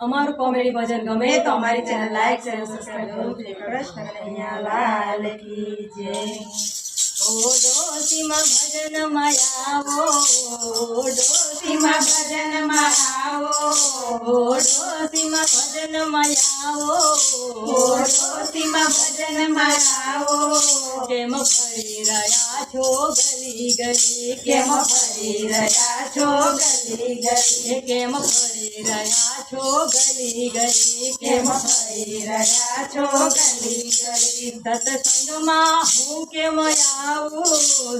અમારું કોમેડી ભજન ગમે તો અમારી ચેનલ લાઈક ચેનલ સબસ્ક્રાઈબ કરો. પ્રશ્ન કનૈયા લાલ કી જય. ઓ ડોસીમાં ભજન માયાવો ડોસીમાં ભજન માયાવો ડોસીમાં ભજન માયાવો ડોસીમાં ભજન માયાવો. કેમ ફરી રહ્યા છો ગલી ગલી, કેમ ફરી રહ્યા છો ગલી ગલી, કેમ ફરી રહ્યા છો ગલી ગલી, કેમ ફરી રહ્યા છો ગલી ગલી. સત્સંગમાં હું કેમ આવું?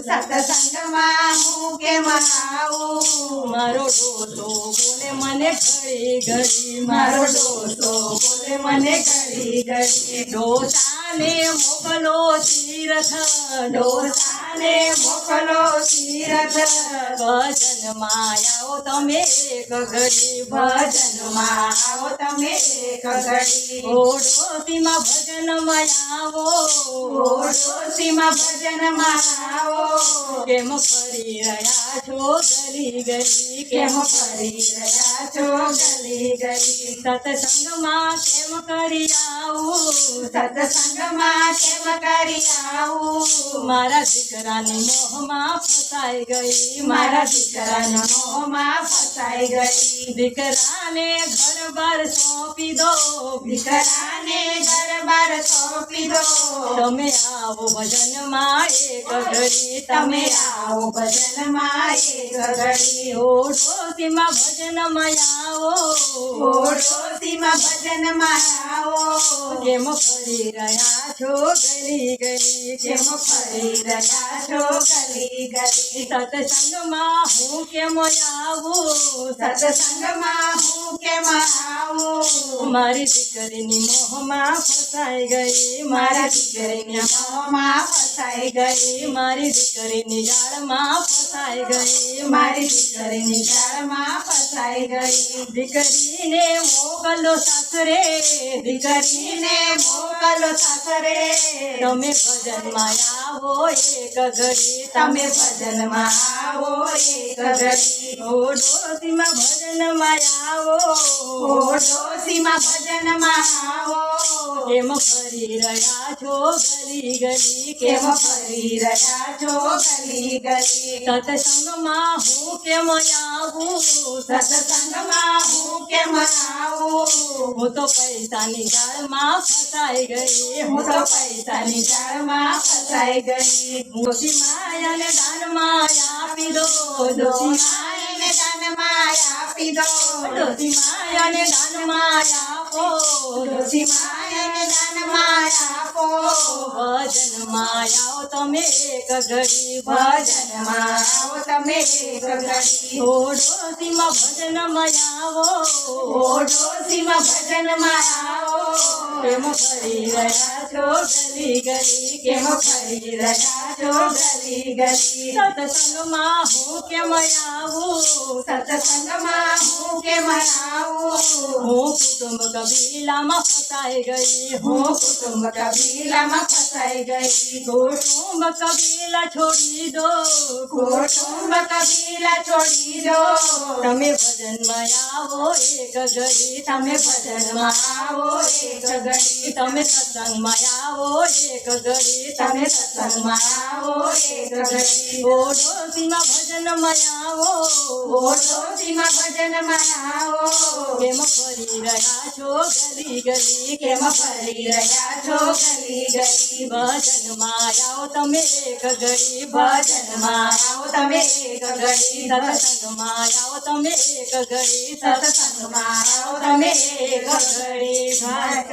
સત્સંગમાં હું કેમ આવું મારો ડોસો બોલે મને ઘડી ઘડી મારો ડોસો બોલે મને ઘડી ઘડી. ડોસાને મોકલો તીરથ ડોસાને મોકલો તીરથ ભજનમાં આવો તમે એક ઘડી ભજનમાં આવો તમે એક ઘડી. ઓ ભજન ભજનમાં આવો ઓ ડોસીમાં ભજનમાં આવો કેમ ફરી રહ્યા છો ગલી ગલી? કેમ ફરી રહ્યા છો ગલી ગલી? સત્સંગમાં કેમ કરી આવું? સત્સંગમાં કેમ કરી આવું? મારા દીકરાની મોહમાં ફસાઈ ગઈ. મારા દીકરાની મોહમાં ફસાઈ ગઈ. દીકરાને ઘર બાર સોંપી દો. દીકરાને દરબાર સોંપી દો. તમે આવો ભજનમાં એક ઘડી. તમે આવો ભજનમાં એક ઘડી. ઓ તેમાં ભજનમાં આવો. ઓ ડોસીમાં ભજન માયાઓ જેમ ફરી રહ્યા છો ગલી ગલી. જેમ ફરી રહ્યા છો ગલી ગલી. સત્સંગમાં હું કેમ આવું? સત્સંગમાં હું કેમ આવું? મારી દીકરીની મોહમાં ફસાઈ ગઈ. મારા દીકરીની મોહમાં ફસાઈ ગઈ. મારી દીકરીની જાળમાં ફસાઈ ગઈ. મારી દીકરીની જાળમાં ફસાઈ ગઈ. દીકરીને મોકલો સાસરે, દીકરીને મોકલો સાસરે. તમે ભજનમાં આવો એક ઘડી, તમે ભજનમાં આવો એક ઘડી. ઓ ડોસીમાં ભજનમાં આવો. ઓ ડોસીમાં ભજનમાં કેમ ફરી રહ્યા છો ગલી ગલી કેમ ફરી રહ્યા છો ગલી ગલી. સત્સંગમાં હું કેમ આવું? સત્સંગમાં હું કેમ આવું? હું તો પૈસાની જાળમાં ફસાઈ ગઈ. હું તો પૈસાની જાળમાં ફસાઈ ગઈ. ડોસી માયાને દાનમાં આપી દો ડોસી ડોસી માયને માયા આપી દો ડોસી માયાને માયા આપો. ડોસી માયાને દાન માયા આપો. ભજન આવો તમે એક ઘડી ભજન આવો તમે એક ઘડી ઓ ડોસીમાં ભજન આવો ઓ ડોસીમાં ભજનમાં આવો. કેમ ફરી રહ્યા છો ગલી ગલી કેમ ફરી રહ્યા છો ગલી ગલી. સત્સંગમાં હું કેમ આવું? સત્સંગમાં હું કેમ આવું? હું કુટુંબ કબીલામાં ફસાઈ ગઈ. હું હું કુટુંબ કબીલામાં ફસાઈ ગઈ. કુટુંબ કબીલા છોડી દો. કુટુંબ કબીલા છોડી દો. તમે ભજનમાં આવો એક ઘડી તમે ભજનમાં આવો એક ઘડી તમે સત્સંગમાં આવો એક ઘડી તમે સત્સંગમાં આવો એક ઘડી ઓ ડોસીમાં ભજનમાં આવો. ઓ ડોસીમાં ભજનમાં આવો. કેમ ફરી રહ્યા છો ગલી ગલી? કેમ ફરી રહ્યા છો ગલી ગલી? ભજનમાં આવો તમે એક ઘડી ભજનમાં આવો તમે એક ઘડી સત્સંગમાં આવો તમે એક ઘડી સત્સંગમાં આવો તમે એક ઘડી